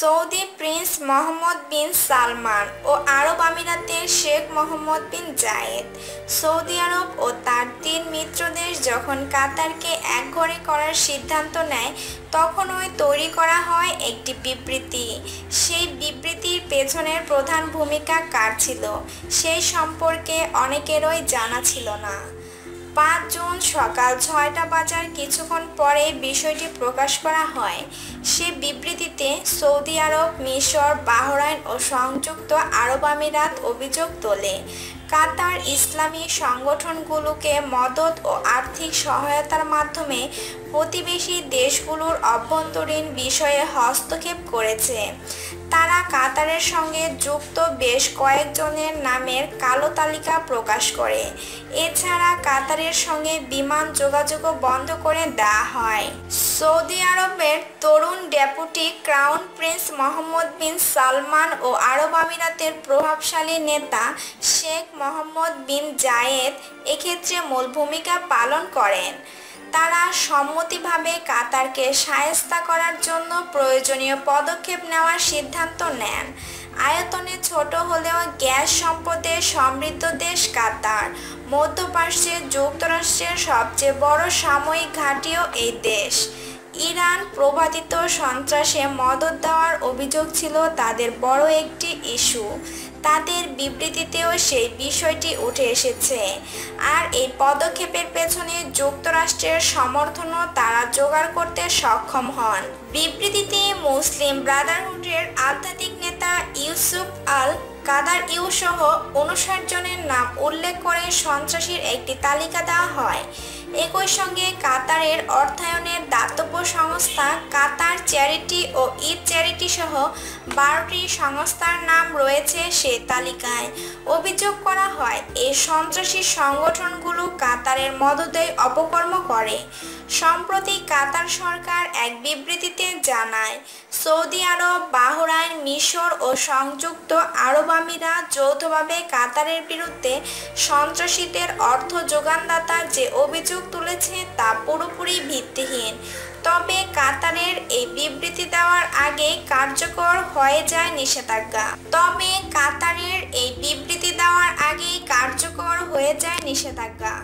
Saudi prince Mohammed bin Salman ও Arab আমিরাতের Sheikh Mohammed bin Zayed. Saudi Arab ও তার তিন মিত্র দেশ যখন কাতারকে একঘরে করার সিদ্ধান্ত নেয়, তখন ওই তৈরি করা হয় একটি বিবৃতি। সেই বিবৃতির পেছনের প্রধান ভূমিকা কার ছিল? সেই সম্পর্কে অনেকেরই জানা ছিল না। পাঁচ জুন সকাল ছয়টা বাজার কিছুক্ষণ পরে বিষয়টি প্রকাশ করা হয়। সে বিবৃতিতে সৌদি আরব, মিশর, বাহরাইন ও সংযুক্ত আরব আমিরাত অভিযোগ তোলে। কাতার ইসলামী সংগঠনগুলোকে মদত ও আর্থিক সহায়তার মাধ্যমে প্রতিবেশী দেশগুলোর অভ্যন্তরীণ বিষয়ে হস্তক্ষেপ করেছে। তারা কাতারের সঙ্গে যুক্ত বেশ কয়েকজনের নামের কালো তালিকা প্রকাশ করে। এছাড়া কাতারের সঙ্গে বিমান যোগাযোগও বন্ধ করে দেওয়া হয়। সৌদি আরবের তরুণ deputy crown prince Mohammed bin Salman ও আরব আমিরাতের প্রভাবশালী নেতা শেখ মোহাম্মদ বিন জায়েদ এক্ষেত্রে মূল ভূমিকা পালন করেন। তারা সম্মতিভাবে কাতারকে সায়স্তা করার জন্য প্রয়োজনীয় পদক্ষেপ নেওয়ার সিদ্ধান্ত নেন। আয়তনে ছোট হলেও গ্যাস সম্পদে সমৃদ্ধ দেশ কাতার। মধ্যপ্রাচ্যে যুক্তরাষ্ট্রের সবচেয়ে বড় সাময়িক ঘাঁটিও এই দেশ। ইরান প্রবাদিত সন্ত্রাসে মদত দেওয়ার অভিযোগ ছিল তাদের বড় একটি ইস্যু। তাদের বিবৃতিতেও সেই বিষয়টি উঠে এসেছে। আর এই পদক্ষেপের পেছনে যুক্তরাষ্ট্রের সমর্থনও তারা জোগাড় করতে সক্ষম হন। বিবৃতিতে মুসলিম ব্রাদারহুডের আধ্যাত্মিক নেতা কাদার ইউ সহ উনষাট জনের নাম উল্লেখ করে সন্ত্রাসীর একটি তালিকা দেওয়া হয়। একই সঙ্গে কাতারের অর্থায়নের দাতব্য সংস্থা কাতার চ্যারিটি ও ঈদ চ্যারিটি সহ বারোটি সংস্থার নাম রয়েছে সে তালিকায়। অভিযোগ করা হয় এই সন্ত্রাসী সংগঠনগুলো কাতারের মদতে অপকর্ম করে। সম্প্রতি কাতার সরকার এক বিবৃতিতে জানায়, সৌদি আরব, বাহরাইন, মিশর ও সংযুক্ত আরব আমিরাত যৌথভাবে কাতারের বিরুদ্ধে সন্ত্রাসীদের অর্থ যোগানদাতার যে অভিযোগ তুলেছে তা পুরোপুরি ভিত্তিহীন। তবে কাতারের এই বিবৃতি দেওয়ার আগে কার্যকর হয়ে যায় নিষেধাজ্ঞা। তবে কাতারের এই বিবৃতি দেওয়ার আগে কার্যকর হয়ে যায় নিষেধাজ্ঞা।